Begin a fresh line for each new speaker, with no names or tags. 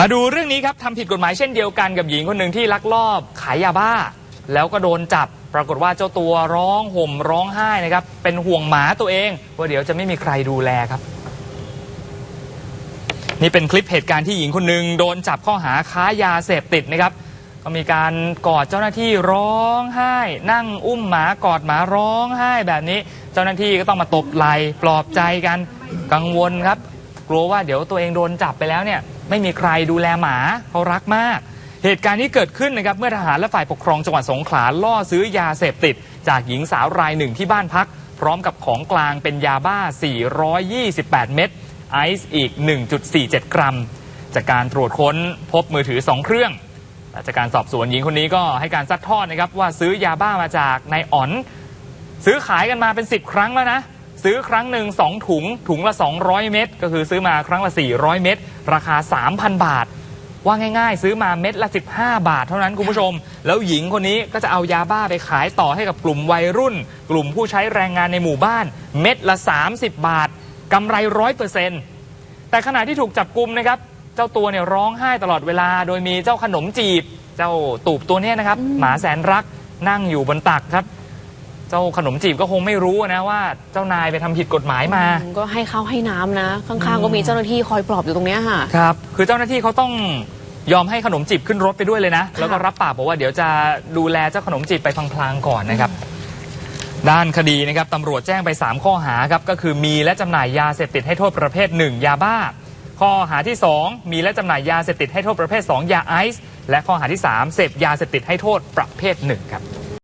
มาดูเรื่องนี้ครับทำผิดกฎหมายเช่นเดียวกันกับหญิงคนหนึ่งที่ลักลอบขายยาบ้า แล้วก็โดนจับ ปรากฏว่าเจ้าตัวร้องห่มร้องไห้นะครับ เป็นห่วงหมาตัวเอง ว่าเดี๋ยวจะไม่มีใครดูแลครับ นี่เป็นคลิปเหตุการณ์ที่หญิงคนหนึ่งโดนจับข้อหาค้ายาเสพติดนะครับ ก็มีการกอดเจ้าหน้าที่ร้องไห้ นั่งอุ้มหมากอดหมาร้องไห้แบบนี้ เจ้าหน้าที่ก็ต้องมาตบไหล่ปลอบใจกันกังวลครับ กลัวว่าเดี๋ยวตัวเองโดนจับไปแล้วเนี่ย ไม่มีใครดูแลหมาเขารักมาก เหตุการณ์นี้เกิดขึ้นนะครับเมื่อทหารและฝ่ายปกครองจังหวัดสงขลาล่อซื้อยาเสพติด จากหญิงสาวรายหนึ่งที่บ้านพัก พร้อมกับของกลางเป็นยาบ้า 428 เม็ดไอซ์อีก 1.47 กรัม จากการตรวจค้นพบมือถือ 2 เครื่องจากการสอบสวนหญิงคนนี้ก็ให้การซัดทอดนะครับว่าซื้อยาบ้ามาจากนายอ๋อน ซื้อขายกันมาเป็น 10 ครั้งแล้วนะ ซื้อครั้งหนึ่ง2 ถุง ถุงละ 200 เม็ดก็คือซื้อมาครั้งละ 400 เม็ดราคา 3,000 บาท ว่าง่ายๆ ซื้อมาเม็ดละ 15 บาทเท่านั้นคุณผู้ชม แล้วหญิงคนนี้ก็จะเอายาบ้าไปขายต่อให้กับกลุ่มวัยรุ่น กลุ่มผู้ใช้แรงงานในหมู่บ้าน เม็ดละ 30 บาทกำไรร้อยเปอร์เซ็นต์แต่ขณะที่ถูกจับกลุ่มนะครับ เจ้าตัวเนี่ยร้องไห้ตลอดเวลา โดยมีเจ้าขนมจีบ เจ้าตูบตัวเนี้ยนะครับ หมาแสนรักนั่งอยู่บนตักครับ เจ้าขนมจีบก็คงไม่รู้นะว่าเจ้านายไปทำผิดกฎหมายมา
ก็ให้ข้าวให้น้ำนะ ข้างๆ ก็มีเจ้าหน้าที่คอยปลอบอยู่ตรงเนี้ยค่ะ
ครับ คือเจ้าหน้าที่เขาต้องยอมให้ขนมจีบขึ้นรถไปด้วยเลยนะ แล้วก็รับปากบอกว่าเดี๋ยวจะดูแลเจ้าขนมจีบไปพลางๆก่อนนะครับ ด้านคดีนะครับตำรวจแจ้งไป 3 ข้อหาครับ ก็คือมีและจำหน่ายยาเสพติดให้โทษประเภท 1 ยาบ้า ข้อหาที่ 2 มีและจำหน่ายยาเสพติดให้โทษประเภท 2 ยาไอซ์ และข้อหาที่ 3 เสพยาเสพติดให้โทษประเภท 1 ครับ